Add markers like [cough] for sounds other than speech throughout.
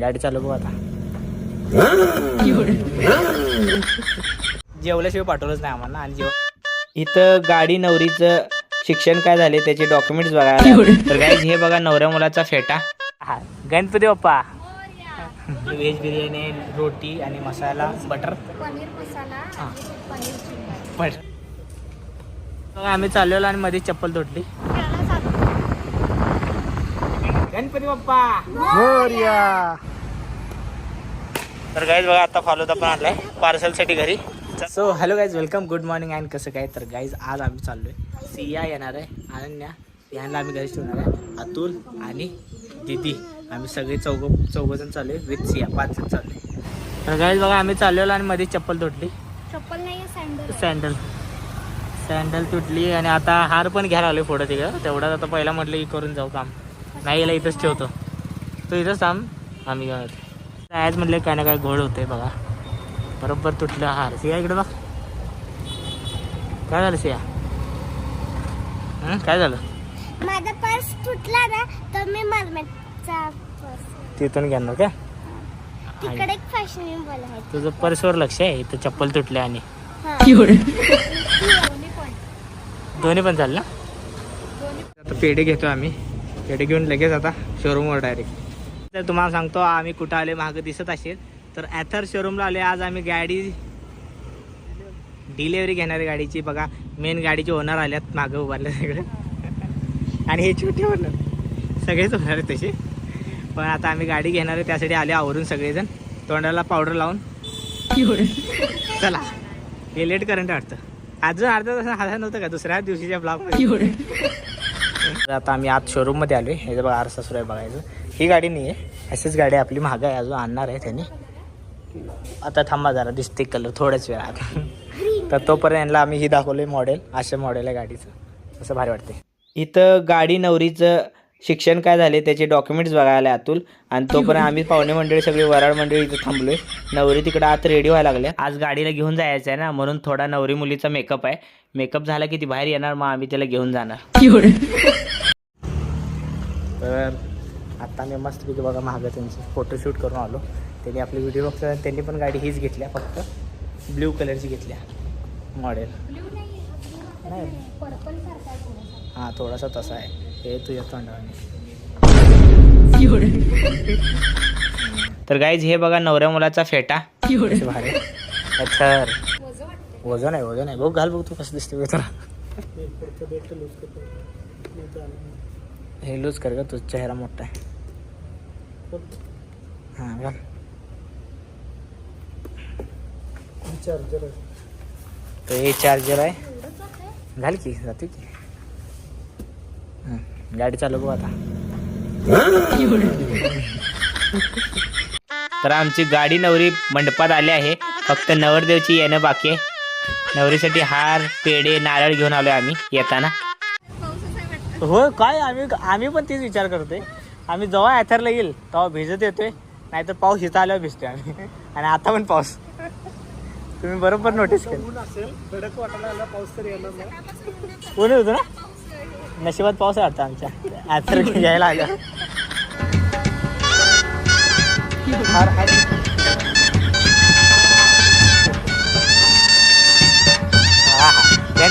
गाडी चालू बघू आता. जेवल्याशिवाय पाठवलंच नाही आम्हाला आणि जेव इथं गाडी नवरीचं शिक्षण काय झाले त्याचे डॉक्युमेंट्स बघायला तर गाईज हे बघा नवऱ्या मुलाचा फेटा. हा गणपती बाप्पा. व्हेज बिर्याणी रोटी आणि मसाला बटर. पनीर मसाला हा. बघा आम्ही चाललेलो आणि मध्ये चप्पल चालू गणपती बाप्पा. तर गाईज बघा आता फॉलोदा पण आणलाय पार्सलसाठी घरी. So hello guys welcome good morning and कसं काय? तर गाईज आज आम्ही चाललोय. सिया येणार आहे अनन्या ह्यांना आम्ही घरी ठेवणार आहे. अतुल आणि दिदी. आम्ही सगळे चौघ चौघजण चालू आहे विथ सिया पाच जण चालू आहे तर गाईज बघा आम्ही चाललेलो आणि मध्ये चप्पल तुटली. चप्पल नाही सँडल सँडल सँडल तुटली आणि आता हार पण घ्यायला आलोय पुढं तिकडं. तेवढाच आता पहिला म्हटलं की करून जाऊ काम. नाही याला इथंच ठेवतो. तो इथंच थांब आम्ही येतो. आज म्हटलं काय ना काय घोळ होते बघा. बरोबर तुटलं हार. सिया इकडे बघ. काय झालं सिया? हं? काय झालं? माझा पर्स तुटला ना तर मी मरमेटचा पर्स. तिथून घेणार का? तिकडे एक फॅशनेबल आहे. तुझं पर्सवर लक्ष आहे इथं चप्पल तुटले आणि. हा. दोन्ही पण. दोन्ही पण चाललं? आता पेढे घेतो आम्ही. पेढे घेऊन लगेच आता शोरूमवर डायरेक्ट तर तुम्हाला सांगतो आम्ही कुठं आले मागं दिसत असेल तर ॲथर शोरूमला आले आज आम्ही गाडी डिलेवरी घेणारी गाडीची. बघा मेन गाडीचे ओनर आल्यात मागं उभारले सगळे. आणि हे छोटे ओनर सगळेच होणार आहेत तसे. पण आता आम्ही गाडी घेणार आहे त्यासाठी आले आवरून सगळेजण. तोंडाला पावडर लावून. चला हे लेट करंट वाटतं. अजून अर्धा तास हा नव्हतं का? दुसऱ्या दिवशीच्या ब्लॉग तर आता आम्ही आत शोरूममध्ये आलोय. हे बघा आरसा सुरू आहे बघायचं. ही गाडी नाही आहे अशीच गाडी आपली महाग आहे अजून आणणार आहे त्यांनी. आता थांबा जरा दिसते कलर थोड्याच वेळ आता [laughs] तर तोपर्यंत यांना आम्ही ही दाखवलंय मॉडेल असे मॉडेल आहे गाडीचं. असं भारी वाटते इथं गाडी नवरीचं शिक्षण काय झाले त्याचे डॉक्युमेंट्स बघायला अतुल. आणि तोपर्यंत आम्ही पाहुणे मंडळी सगळी वराड मंडळी इथं थांबलोय. नवरी तिकडे आत रेडी व्हायला लागल्या. आज गाडीला घेऊन जायचं आहे ना म्हणून थोडा नवरी मुलीचा मेकअप आहे. मेकअप झाला की ती बाहेर येणार मग आम्ही त्याला घेऊन जाणार. तर आता मी मस्तपैकी बघा महाग त्यांची फोटोशूट करून आलो. त्यांनी आपली व्हिडिओ बघतात त्यांनी पण गाडी हीच घेतल्या फक्त ब्ल्यू कलरची घेतल्या मॉडेल नाही. हां थोडासा तसा आहे. हे तुझ्या तोंडाने तर गाईज हे बघा नवऱ्या मुलाचा फेटा. भारी. अच्छा वजन आहे वजन आहे. बघ घाल बघ तू कसं दिसते बघ तुला हे लूज कर ग तुझा चेहरा मोठा आहे. हां घाल. तर हे चार्जर आहे. घाल की जाते की. गाडी चालू बघ आता. तर आमची गाडी नवरी मंडपात आली आहे. फक्त नवरदेवची येणं बाकी आहे. नवरीसाठी हार पेढे नारळ घेऊन आलोय आम्ही येताना. हो काय? आम्ही आम्ही पण तेच विचार करतोय. आम्ही जेव्हा ॲथरला येईल तेव्हा भिजत येतोय. नाहीतर पाऊस इथं आल्यावर भिजतोय आम्ही. आणि आता पण पाऊस. तुम्ही बरोबर नोटीस केलं. ऊन होतं ना? नशिबात पाऊस आहे वाटतं आमच्या. ॲथर [laughs] घ्यायला आलं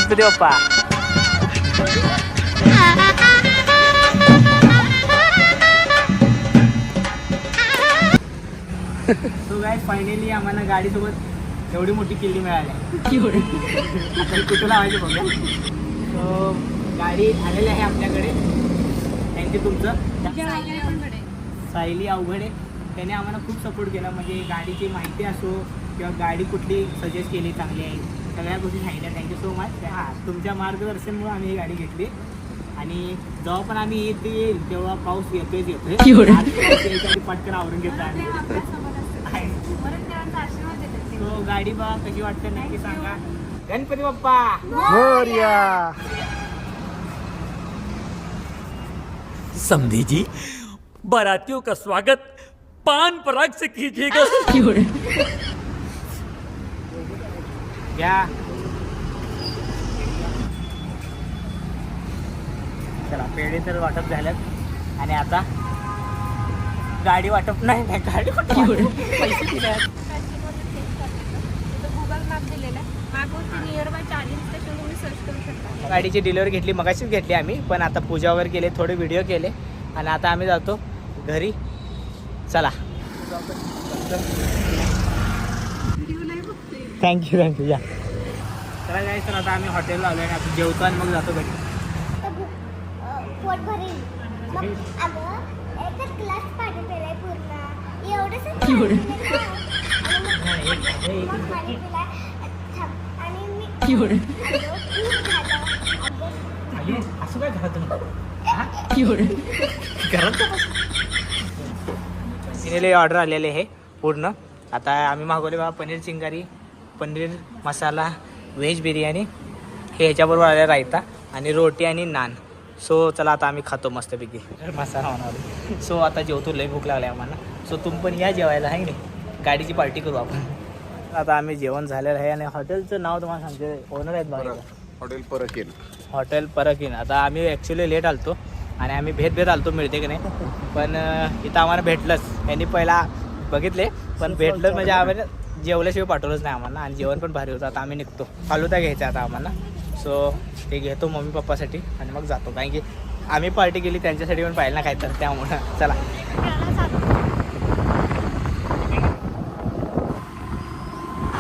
Ganapati Bappa so guy finally आम्हाला गाडीसोबत एवढी मोठी किल्ली मिळाली. आता ही कुठं लावायची बघूया. सो गाडी आलेली आहे आपल्याकडे. थँक्यू तुमचं. सायली अवघडे त्याने आम्हाला खूप सपोर्ट केला. म्हणजे गाडीची माहिती असो किंवा गाडी कुठली सजेस्ट केली चांगली आहे. सगळ्या गोष्टी सांगितल्या. थँक्यू सो मच हां. तुमच्या मार्गदर्शनमुळे आम्ही ही गाडी घेतली. आणि जेव्हा पण आम्ही इथे येईल तेव्हा पाऊस येतोयच येतोय. [laughs] आधी पटकन आवरून घेतो आम्ही. तो. गाडी बा कशी वाटते नक्की सांगा. गणपती बाप्पा! समधी जी बारातियों का स्वागत. पान पराग से कीजिएगा. [laughs] घ्या चला पेढे तर वाटप झाल्यात. आणि आता गाडी वाटप नाही नाही गाडी वाटप पैसे दिले. गाडीची डिलिव्हरी घेतली मगाशीच घेतली आम्ही पण आता पूजा वगैरे केले थोडे व्हिडिओ केले. आणि आता आम्ही जातो घरी. चला. थँक्यू थँक्यू या चला तर आता आम्ही हॉटेलला आलो आणि आता जेवतो आणि मग जातो घरी तर भूक अं, पोट भरेल मग अगं एकच ग्लास पाणी पिलाय पूर्ण एवढंच पाणी पिलंय ना. आणि मग- मग पाणी पिलाय थांब. आणि मी अगं, खूप झालं. अगं, असं काय घरात घरात तिने ऑर्डर आलेले आहे पूर्ण आता आम्ही मागवले बघा पनीर चिंगारी पनीर मसाला व्हेज बिर्याणी हे ह्याच्याबरोबर आले रायता आणि रोटी आणि नान. सो चला आता आम्ही खातो मस्तपैकी. मसाला होणार सो आता जेवतो लय भूक लागली आम्हाला. सो तुम्ही पण या जेवायला आहे की नाही? गाडीची पार्टी करू आपण. आता आम्ही जेवण झालेलं आहे आणि हॉटेलचं नाव तुम्हाला सांगते ओनर आहेत बघा हॉटेल परकेल हॉटेल परत येईन आता आम्ही ॲक्च्युली लेट आलतो आणि आम्ही भेट भेट आलतो मिळते की नाही? पण इथं आम्हाला भेटलंच. यांनी पहिला बघितले पण भेटलं म्हणजे आम्हाला जेवल्याशिवाय पाठवलंच नाही आम्हाला आणि जेवण पण भारी होतं. आता आम्ही निघतो. फालुदा घ्यायचा आता आम्हाला. सो ते घेतो मम्मी पप्पासाठी आणि मग जातो. कारण की आम्ही पार्टी केली त्यांच्यासाठी पण पाहिलं ना काय तर त्यामुळं. चला.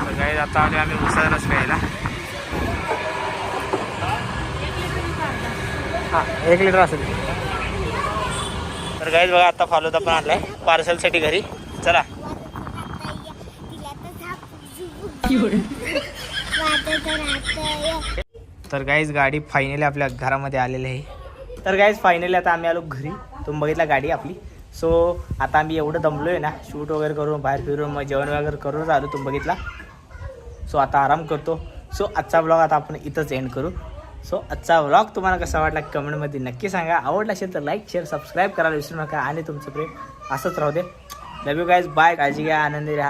सगळे आता आले आम्ही उसाळाच प्यायला. हा एक लिटर असेल. तर गाईज बघा आता फालुदा पण आणलाय. पार्सलसाठी घरी. चला आता ये. तिला तर झाप झुबुक. वाजत राहतंय. तर गाईज गाडी फायनली आपल्या घरामध्ये आलेली आहे. तर गाईज फायनली आता आम्ही आलो घरी. तुम्ही बघितला गाडी आपली. सो आता आम्ही एवढं दमलो आहे ना शूट वगैरे करून बाहेर फिरून मग जेवण वगैरे करूनच आलो तुम्ही बघितला. सो आता आराम करतो. सो आजचा ब्लॉग आता आपण इथंच एंड करू. सो आजचा व्लॉग तुम्हाला कसा वाटला कमेंटमध्ये नक्की सांगा. आवडला असेल तर लाईक शेअर सबस्क्राईब करायला विसरू नका. आणि तुमचं प्रेम असंच राहू दे. लव यू गाईज बाय काळजी घ्या. आनंदी राहा.